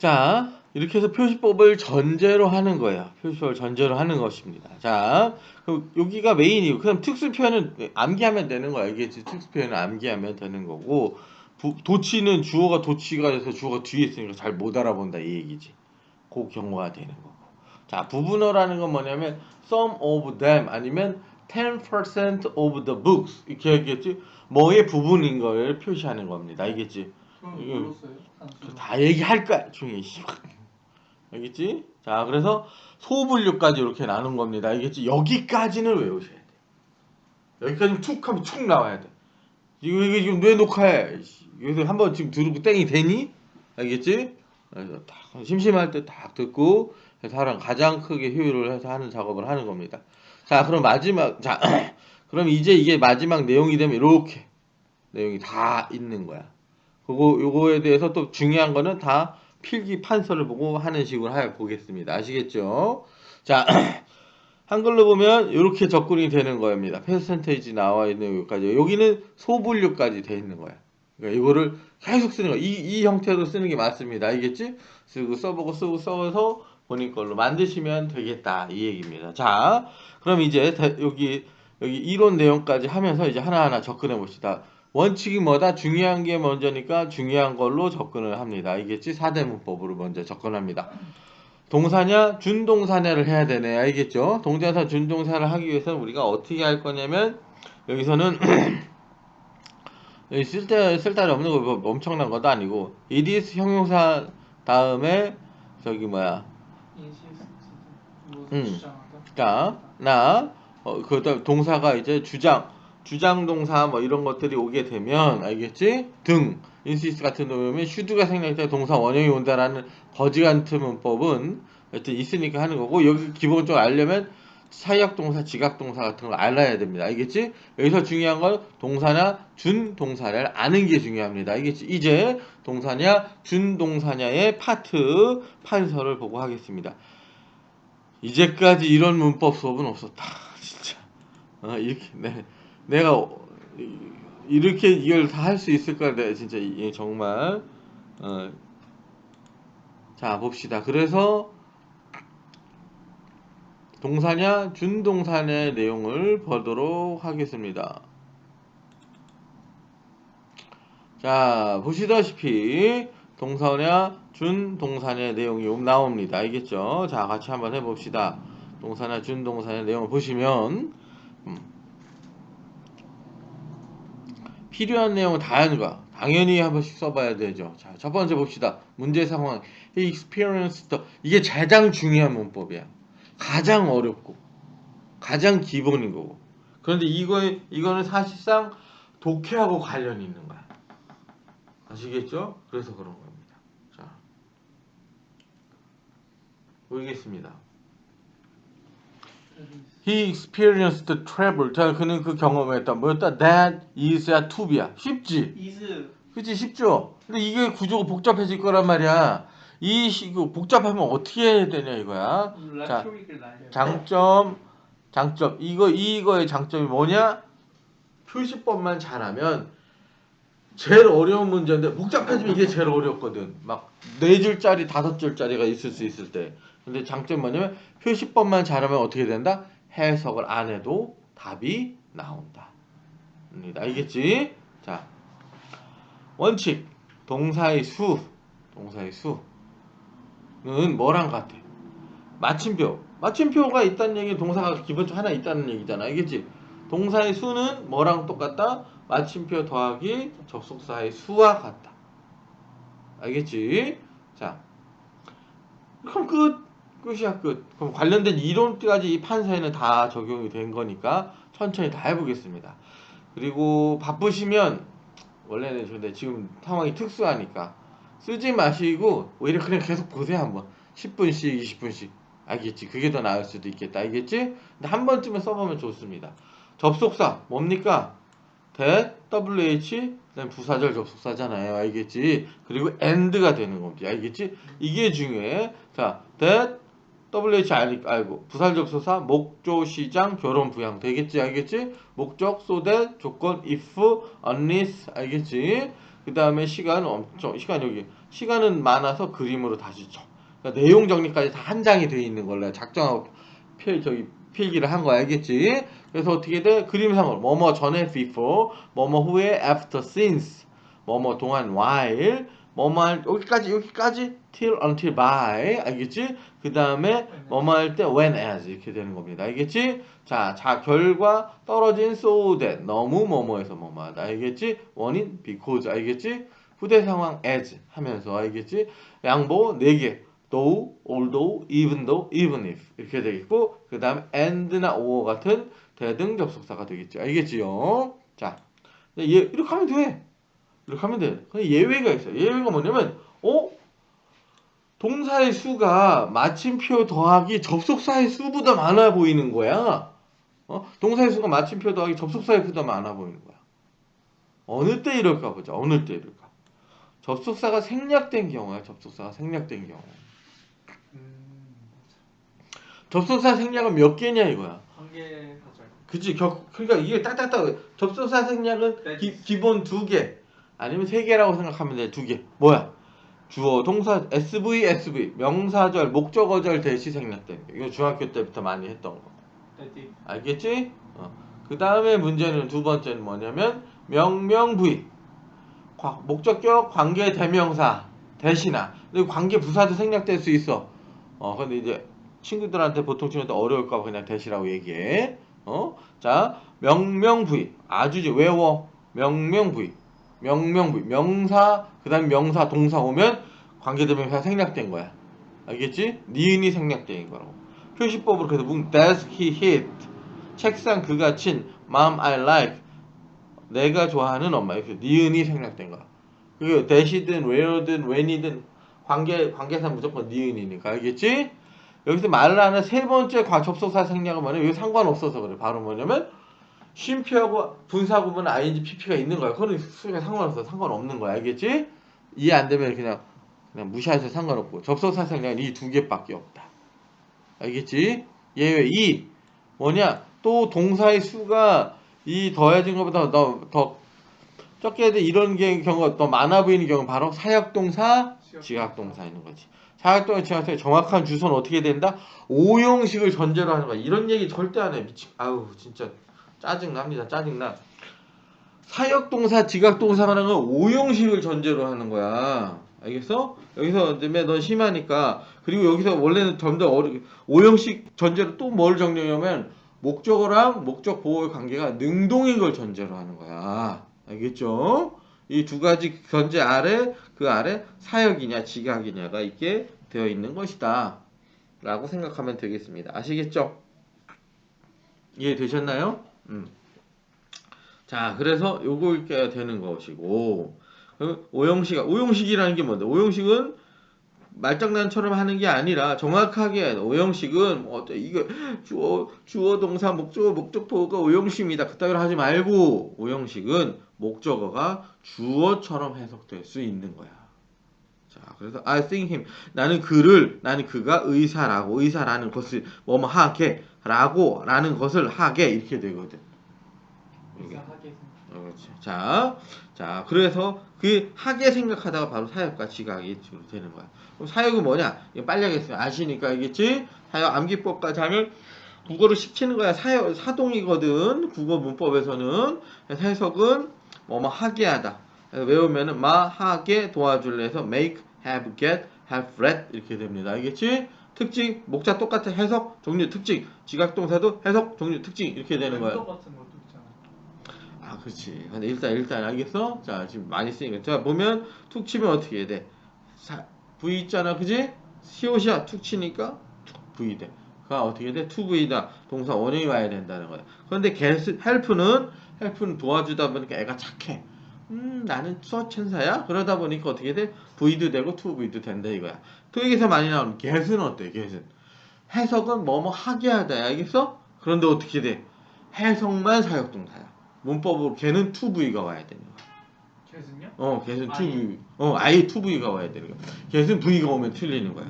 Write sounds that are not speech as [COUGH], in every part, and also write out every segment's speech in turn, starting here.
자, 이렇게 해서 표시법을 전제로 하는 거예요. 표시법을 전제로 하는 것입니다. 자, 그럼 여기가 메인이고, 그럼 특수 표현은 암기하면 되는 거야. 이게 특수 표현은 암기하면 되는 거고, 부- 도치는 주어가 도치가 돼서 주어가 뒤에 있으니까 잘 못 알아본다 이 얘기지. 그 경우가 되는 거고. 자, 부분어라는 건 뭐냐면 some of them 아니면 10% of the books 이렇게 얘기했지. 뭐의 부분인 걸 표시하는 겁니다. 알겠지? 이거-. 다 얘기할 거야. 씨. 알겠지? 자, 그래서 소분류까지 이렇게 나눈 겁니다. 알겠지? 여기까지는 외우셔야 돼. 여기까지 툭 하면 툭 나와야 돼. 이거 이게 지금 왜 녹화해? 씨. 여기서 한번 지금 들고 땡이 되니? 알겠지? 그래서 딱 심심할 때 딱 듣고 사람 가장 크게 효율을 해서 하는 작업을 하는 겁니다. 자, 그럼 마지막 자, [CLEARS THROAT] 그럼 이제 이게 마지막 내용이 되면 이렇게 내용이 다 있는 거야. 그거 요거에 대해서 또 중요한 거는 다 필기 판서를 보고 하는 식으로 해 보겠습니다. 아시겠죠? 자, [CLEARS THROAT] 한글로 보면 이렇게 접근이 되는 겁니다. 퍼센테이지 나와 있는 여기까지. 여기는 소분류까지 돼 있는 거야. 그러니까 이거를 계속 쓰는 거야. 이, 이 형태로 쓰는 게 맞습니다. 알겠지? 쓰고 써보고 쓰고 써서 본인 걸로 만드시면 되겠다. 이 얘기입니다. 자, 그럼 이제 대- 여기 여기 이론 내용까지 하면서 이제 하나하나 접근해 봅시다. 원칙이 뭐다? 중요한 게 먼저니까 중요한 걸로 접근을 합니다. 알겠지? 사대문법으로 먼저 접근합니다. 동사냐, 준동사냐를 해야 되네. 알겠죠? 동사사, 준동사를 하기 위해서는 우리가 어떻게 할 거냐면, 여기서는, [CLEARS THROAT] 여기 쓸데, 쓸데리 없는 거 뭐 엄청난 것도 아니고, it 형용사 다음에, 저기 뭐야, 인시스트 무슨 음. 나, 어, 그 다음 동사가 이제 주장, 주장 동사 뭐 이런 것들이 오게 되면, 알겠지? 등, 인시스 같은 경우면 슈드가 생략될 때 동사 원형이 온다라는 거지 같은 문법은 하여튼 있으니까 하는 거고, 여기 기본적으로 알려면 사역 동사, 지각 동사 같은 걸 알아야 됩니다. 알겠지? 여기서 중요한 건 동사나 준 동사를 아는 게 중요합니다. 알겠지? 이제 동사냐, 준 동사냐의 파트 판서를 보고 하겠습니다. 이제까지 이런 문법 수업은 없었다. [LAUGHS] 진짜. 어, 이렇게 내, 내가 어, 이- 이렇게 이걸 다 할 수 있을까? 내가 진짜 이- 정말 어, 자 봅시다. 그래서 동사냐 준동사냐의 내용을 보도록 하겠습니다. 자 보시다시피 동사냐 준동사냐의 내용이 요- 나옵니다. 알겠죠? 자 같이 한번 해봅시다. 동사나 준동사의 내용을 보시면 필요한 내용은 다양한 거 당연히 한 번씩 써봐야 되죠. 자, 첫 번째 봅시다. 문제 상황. He experienced 이게 가장 중요한 문법이야. 가장 어렵고 가장 기본인 거고. 그런데 이거 이거는 사실상 독해하고 관련이 있는 거야. 아시겠죠? 그래서 그런 겁니다. 자, 보이겠습니다. He experienced travel. 자, 그는 그 경험했다. 뭐였다? That is야 tobe야. 쉽지? 이즈 그치 쉽죠? 근데 이게 구조가 복잡해질 거란 말이야. 이 시, 그 복잡하면 어떻게 해야 되냐 이거야. 자, 라토릭을 날려. 장점, 장점. 이거 이거의 장점이 뭐냐? 표시법만 잘하면 제일 어려운 문제인데 복잡해지면 이게 제일 어렵거든. 막 네 줄짜리 다섯 줄짜리가 있을 수 있을 때. 근데 장점이 뭐냐면 표시법만 잘하면 어떻게 된다? 해석을 안 해도 답이 나온다. 알겠지? 자, 원칙 동사의 수, 동사의 수는 뭐랑 같아? 마침표. 마침표가 있다는 얘기는 동사가 기본적으로 하나 있다는 얘기잖아. 알겠지? 동사의 수는 뭐랑 똑같다? 마침표 더하기 접속사의 수와 같다. 알겠지? 자. 그럼 끝. 끝이야, 끝. 그럼 관련된 이론까지 이 판서에는 다 적용이 된 거니까 천천히 다 해보겠습니다. 그리고 바쁘시면, 원래는 근데 지금 상황이 특수하니까 쓰지 마시고 오히려 그냥 계속 보세요, 한번. 10분씩, 20분씩. 알겠지? 그게 더 나을 수도 있겠다. 알겠지? 근데 한 번쯤은 써보면 좋습니다. 접속사 뭡니까? That, wh, 부사절 접속사잖아요. 알겠지? 그리고 and가 되는 겁니다. 알겠지? 이게 중요해. 자, that, wh 알, 알고 부사절 접속사 목조 시장 결혼 부양 되겠지? 알겠지? 목적 so that 조건 if unless 알겠지? 그 다음에 시간은 엄청 시간 여기 시간은 많아서 그림으로 다시 쳐. 그러니까 내용 정리까지 다 한 장이 돼 있는 걸로 작정하고 필 저기 필기를 한 거야 알겠지? 그래서 어떻게 돼? 그림상으로 뭐뭐 전에 before, 뭐뭐 후에 after, since, 뭐뭐 동안 while, 뭐뭐 할 여기까지 여기까지 till, until, by 알겠지? 그 다음에 뭐뭐 할 때 when, as 이렇게 되는 겁니다 알겠지? 자, 자 결과 떨어진 so that 너무 뭐뭐해서 뭐뭐하다 알겠지? 원인 because 알겠지? 후대 상황 as 하면서 알겠지? 양보 4개 though, although, even though, even if 이렇게 되겠고 그 다음에 and나 or 같은 대등 접속사가 되겠죠 알겠지요? 자얘 이렇게 하면 돼. 이렇게 하면 돼. 근데 예외가 있어요. 예외가 뭐냐면 어? 동사의 수가 마침표 더하기 접속사의 수보다 많아 보이는 거야. 어? 동사의 수가 마침표 더하기 접속사의 수보다 많아 보이는 거야. 어느 때 이럴까 보자. 어느 때 이럴까? 접속사가 생략된 경우야 접속사가 생략된 경우. 음, 접속사 생략은 몇 개냐 이거야. 겨, 그러니까 이게 딱딱딱 접속사 생략은 기, 기본 두 개 아니면 세 개라고 생각하면 돼. 두 개. 뭐야? 주어, 동사, SV, SV, 명사절, 목적어절 대시 생략된 게. 이거 중학교 때부터 많이 했던 거. 알겠지? 어. 그 다음에 문제는 두 번째는 뭐냐면 명명부위 과- 목적격 관계 대명사 대신아 근데 관계 부사도 생략될 수 있어 어 근데 이제 친구들한테 보통 친구들 어려울까 봐 그냥 대시라고 얘기해 어 자 명명부위. 아주 이제 외워. 명명부위. 명명부위. 명사 그 다음에 명사 동사 오면 관계 대명사 생략된 거야. 알겠지? 니은이 생략된 거라고. 표시법으로 그래서 문 desk he hit? 책상 그가 친 mom I like. 내가 좋아하는 엄마. 이렇게 니은이 생략된 거야. 그 대시든 where든 when이든 관계 관계사 무조건 니은이니까. 알겠지? 여기서 말을 하는 세 번째 과 접속사 생략은 뭐냐면 상관없어서 그래. 바로 뭐냐면 쉼표하고 분사 구문 ing pp가 있는 거야. 그거는 수에 상관없어. 상관없는 거야. 알겠지? 이해 안 되면 그냥 그냥 무시하셔도 상관없고 접속사 생략은 이 두 개밖에 없다. 알겠지? 예외 2 뭐냐? 또 동사의 수가 이 더해진 것보다 더, 더 적게 돼 이런 게 경우가 더 많아 보이는 경우 는 바로 사역동사, 지각동사 있는 거지. 사역동사, 지각동사 정확한 주소는 어떻게 된다? 오형식을 전제로 하는 거야. 이런 얘기 절대 안 해. 미치. 아우 진짜 짜증 납니다. 짜증 나. 사역동사, 지각동사가 하는 건 오형식을 전제로 하는 거야. 알겠어? 여기서 때문에 넌 심하니까 그리고 여기서 원래는 점점 어려 오형식 전제로 또 뭘 정리하냐면 목적어랑 목적 보호의 관계가 능동인 걸 전제로 하는 거야. 알겠죠? 이 두 가지 전제 아래 그 아래 사역이냐 지각이냐가 있게 되어 있는 것이다. 라고 생각하면 되겠습니다. 아시겠죠? 이해되셨나요? 음. 자, 그래서 요거 읽게 되는 것이고 그 오형식 오형식이라는 게 뭔데? 오형식은 말장난처럼 하는 게 아니라 정확하게 오형식은 뭐 어때 이거 주어 주어 동사 목적어 목적보호가 오형식입니다. 그따위로 하지 말고 오형식은 목적어가 주어처럼 해석될 수 있는 거야. 자, 그래서 I think him 나는 그를 나는 그가 의사라고 의사라는 것을 뭐뭐 하게라고 라는 것을 하게 이렇게 되거든. 어, 자, 자, 그래서 그 하게 생각하다가 바로 사역과 지각이 되는 거야. 그럼 사역은 뭐냐? 이거 빨리 하겠어요. 아시니까 알겠지? 사역 암기법까지 하면 국어를 시키는 거야. 사역 사동이거든. 국어 문법에서는 해석은 뭐뭐 하게 하다. 외우면은 마 하게 도와줄래 해서 make, have, get, have read 이렇게 됩니다. 알겠지? 특징 목자 똑같아 해석 종류 특징 지각동사도 해석 종류 특징 이렇게 되는 거야. 또 같은 것도 아. 아, 그렇지. 근데 일단 일단 알겠어? 자, 지금 많이 쓰니까. 자, 보면 툭 치면 어떻게 해야 돼? 사, V 있잖아, 그지? 시옷이야, 툭 치니까 툭 V 돼. 그가 어떻게 돼? 투 V다. 동사 원형이 와야 된다는 거야. 그런데 get, help는 help는 도와주다 보니까 애가 착해. 음, 나는 수어천사야? 그러다 보니까 어떻게 돼? V도 되고 투 V도 된다 이거야. 토익에서 많이 나오는 get은 어때? get은 해석은 뭐뭐 하게 하다. 알겠어? 그런데 어떻게 돼? 해석만 사역동사야. 문법으로 걔는 2V가 와야 되는 거야. 계승요? 어, 걔는 아예. 2V. 어, 아예 2V가 와야 되는 거야. 걔는 V가 오면 틀리는 거야.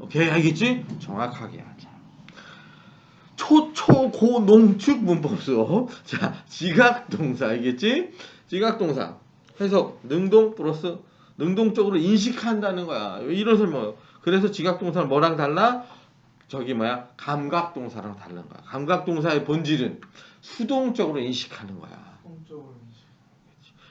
오케이, 알겠지? 정확하게 하자. 초, 초, 고, 농축 문법 수업. 자, 지각동사, 알겠지? 지각동사. 해석 능동 플러스 능동적으로 인식한다는 거야. 이런 설명. 그래서 지각동사는 뭐랑 달라? 저기 뭐야 감각동사랑 다른 거야. 감각동사의 본질은 수동적으로 인식하는 거야. 공적으로 인식.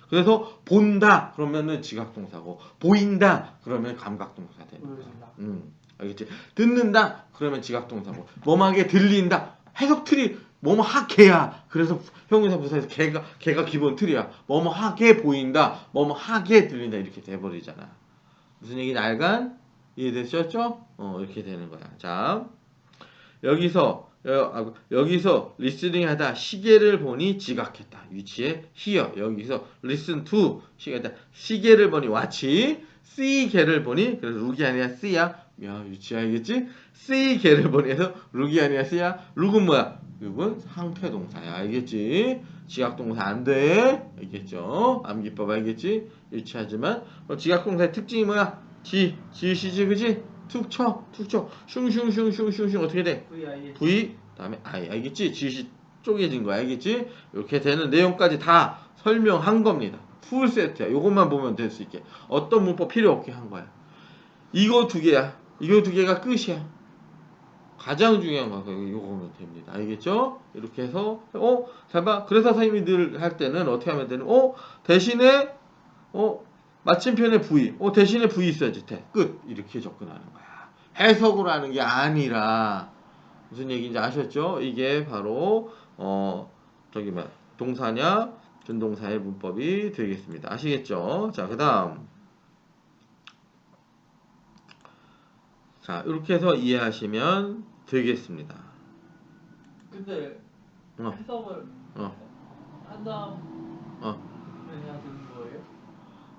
그래서 본다 그러면은 지각동사고 보인다 그러면 감각동사 되는 거야. 음, 알겠지? 듣는다 그러면 지각동사고 뭐뭐하게 들린다 해석 틀이 뭐뭐하게야 그래서 형용사 부사에서 개가 개가 기본 틀이야 뭐뭐하게 보인다 뭐뭐하게 들린다 이렇게 돼버리잖아 무슨 얘기인지 알간 이해되셨죠? 어 이렇게 되는 거야 자 여기서 여, 아, 여기서 리스닝 하다 시계를 보니 지각했다 위치에 히어 여기서 listen to 시계다 시계를 보니 watch see 개를 보니 그래서 룩이 아니라 see야 야 위치 알겠지? see 개를 보니 해서 룩이 아니라 see야 룩은 뭐야? 룩은 상태 동사야 알겠지? 지각 동사 안 돼 알겠죠? 암기법 알겠지? 유치하지만 어, 지각 동사의 특징이 뭐야? 지 지으시지 그지? 툭 쳐 툭 쳐 슝슝슝슝슝슝 어떻게 돼? VIH. V 다음에 I 알겠지? 지시 쪼개진 거 알겠지? 이렇게 되는 내용까지 다 설명한 겁니다. 풀 세트야. 요것만 보면 될 수 있게. 어떤 문법 필요 없게 한 거야. 이거 두 개야. 이거 두 개가 끝이야. 가장 중요한 거 이거 보면 됩니다. 알겠죠? 이렇게 해서 어, 잘 봐. 그래서 선생님이 늘 할 때는 어떻게 하면 되는? 어, 대신에 어, 마침표에 V. 어, 대신에 V 있어야지 돼. 끝. 이렇게 접근하는 거야. 해석으로 하는 게 아니라 무슨 얘기인지 아셨죠? 이게 바로 어 저기 뭐 동사냐 준동사의 문법이 되겠습니다. 아시겠죠? 자, 그다음 자, 이렇게 해서 이해하시면 되겠습니다. 근데 어. 해석을 어. 한 다음 어.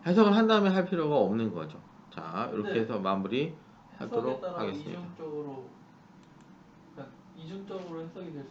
해석을 한 다음에 할 필요가 없는 거죠. 자, 이렇게 네. 해서 마무리 해석에 하도록 따라 하겠습니다. 이중적으로 그러니까 이중적으로 해석이 될 수